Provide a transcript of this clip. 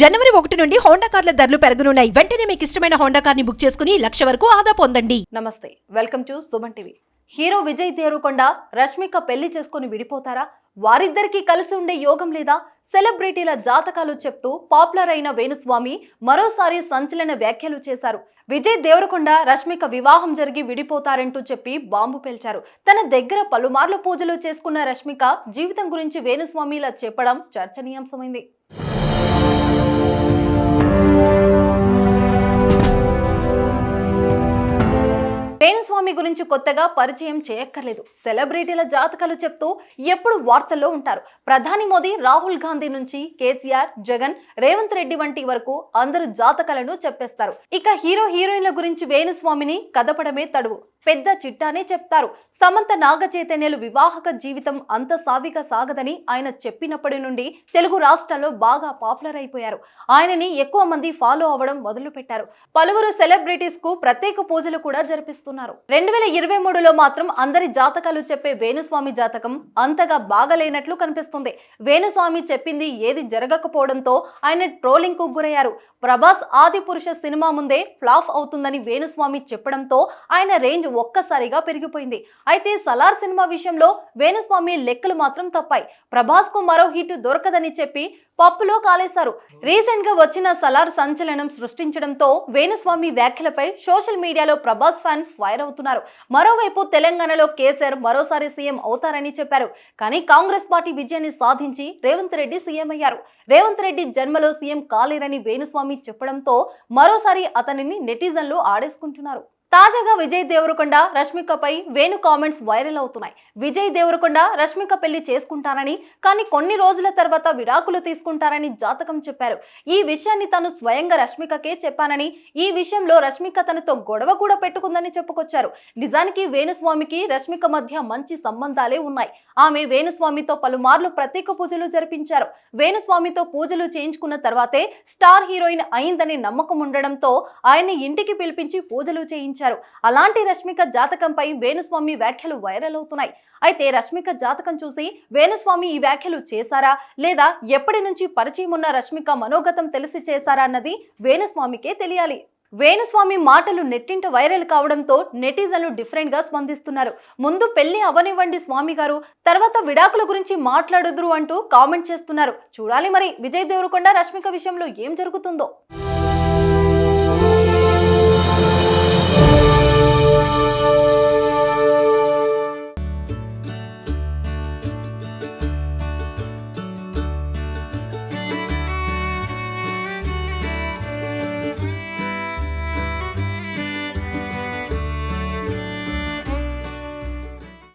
జనవరి ఒకటి నుండి హోండా కార్ల ధరలు పెరగనున్నాయి. వెంటనే మీకు ఇష్టమైన హోండా కార్ని బుక్ చేసుకుని లక్ష వరకు ఆదా పొందండి. నమస్తే. Welcome to Suman TV. Hero Vijay Devarakonda Rashmika పెళ్ళి చేసుకుని విడిపోతారా? వారిద్దరికీ కలిసి ఉండే యోగం లేదా? సెలబ్రిటీల జాతకాలు చెప్తూ పాపులర్ అయిన వేణుస్వామి మరోసారి సంచలన వ్యాఖ్యలు చేశారు. విజయ్ దేవరకొండ రష్మిక వివాహం జరిగి విడిపోతారంటూ చెప్పి బాంబు పేల్చారు. తన దగ్గర పలుమార్లు పూజలు చేసుకున్న రష్మిక జీవితం గురించి వేణుస్వామి ఇలా చెప్పడం చర్చనీయాంశమైంది. వేణుస్వామి గురించి కొత్తగా పరిచయం చేయక్కర్లేదు. సెలబ్రిటీల జాతకాలు చెప్తూ ఎప్పుడు వార్తల్లో ఉంటారు. ప్రధాని మోదీ రాహుల్ గాంధీ నుంచి కేసీఆర్ జగన్ రేవంత్ రెడ్డి వంటి వరకు అందరూ జాతకాలను చెప్పేస్తారు. ఇక హీరో హీరోయిన్ల గురించి వేణుస్వామిని కదపడమే తడువు. పెద్ద చిట్టానే చెప్తారు. సమంత నాగ చైతన్యలు వివాహక జీవితం అంత సావిగా సాగదని ఆయన చెప్పినప్పటి నుండి తెలుగు రాష్ట్రాల్లో బాగా పాపులర్ అయిపోయారు. ఆయనని ఎక్కువ మంది ఫాలో అవ్వడం మొదలుపెట్టారు. పలువురు సెలబ్రిటీస్కు ప్రత్యేక పూజలు కూడా జరిపిస్తున్నారు. రెండు వేల ఇరవై మూడులో మాత్రం అందరి జాతకాలు చెప్పే వేణుస్వామి జాతకం అంతగా బాగలేనట్లు కనిపిస్తుంది. వేణుస్వామి చెప్పింది ఏది జరగకపోవడంతో ఆయన ట్రోలింగ్కు గురయ్యారు. ప్రభాస్ ఆది పురుష సినిమా ముందే ఫ్లాప్ అవుతుందని వేణుస్వామి చెప్పడంతో ఆయన రేంజ్ ఒక్కసారిగా పెరిగిపోయింది. అయితే సలార్ సినిమా విషయంలో వేణుస్వామి లెక్కలు మాత్రం తప్పాయి. ప్రభాస్కు మరో హిట్ దొరకదని చెప్పి పప్పులో కాలేశారు. రీసెంట్గా వచ్చిన సలార్ సంచలనం సృష్టించడంతో వేణుస్వామి వ్యాఖ్యలపై సోషల్ మీడియాలో ప్రభాస్ ఫ్యాన్స్ ఫైర్ అవుతున్నారు. మరోవైపు తెలంగాణలో కేసీఆర్ మరోసారి సీఎం అవుతారని చెప్పారు. కానీ కాంగ్రెస్ పార్టీ విజయాన్ని సాధించి రేవంత్ రెడ్డి సీఎం అయ్యారు. రేవంత్ రెడ్డి జన్మలో సీఎం కాలేరని వేణుస్వామి చెప్పడంతో మరోసారి అతనిని నెటిజన్లు ఆడేసుకుంటున్నారు. తాజాగా విజయ్ దేవరకొండ రష్మికపై వేణు కామెంట్స్ వైరల్ అవుతున్నాయి. విజయ్ దేవరకొండ రష్మిక పెళ్ళి చేసుకుంటారని కానీ కొన్ని రోజుల తర్వాత విడాకులు తీసుకుంటారని జాతకం చెప్పారు. ఈ విషయాన్ని తాను స్వయంగా రష్మికకే చెప్పానని ఈ విషయంలో రష్మిక తనతో గొడవ కూడా పెట్టుకుందని చెప్పుకొచ్చారు. నిజానికి వేణుస్వామికి రష్మిక మధ్య మంచి సంబంధాలే ఉన్నాయి. ఆమె వేణుస్వామితో పలుమార్లు ప్రత్యేక పూజలు జరిపించారు. వేణుస్వామితో పూజలు చేయించుకున్న తర్వాతే స్టార్ హీరోయిన్ అయిందని నమ్మకం ఉండడంతో ఆయన్ని ఇంటికి పిలిపించి పూజలు చేయించారు. అలాంటి రష్మిక జాతకంపై వేణుస్వామి వ్యాఖ్యలు వైరల్ అవుతున్నాయి. అయితే రష్మిక జాతకం చూసి వేణుస్వామి ఈ వ్యాఖ్యలు చేశారా? లేదా ఎప్పటి నుంచి పరిచయం ఉన్న రష్మిక మనోగతం తెలిసి చేశారా అన్నది వేణుస్వామికే తెలియాలి. వేణుస్వామి మాటలు నెట్టింట వైరల్ కావడంతో నెటిజన్లు డిఫరెంట్గా స్పందిస్తున్నారు. ముందు పెళ్ళి అవనివ్వండి స్వామి గారు తర్వాత విడాకుల గురించి మాట్లాడుదురు అంటూ కామెంట్ చేస్తున్నారు. చూడాలి మరి విజయ్ దేవరకొండ రష్మిక విషయంలో ఏం జరుగుతుందో.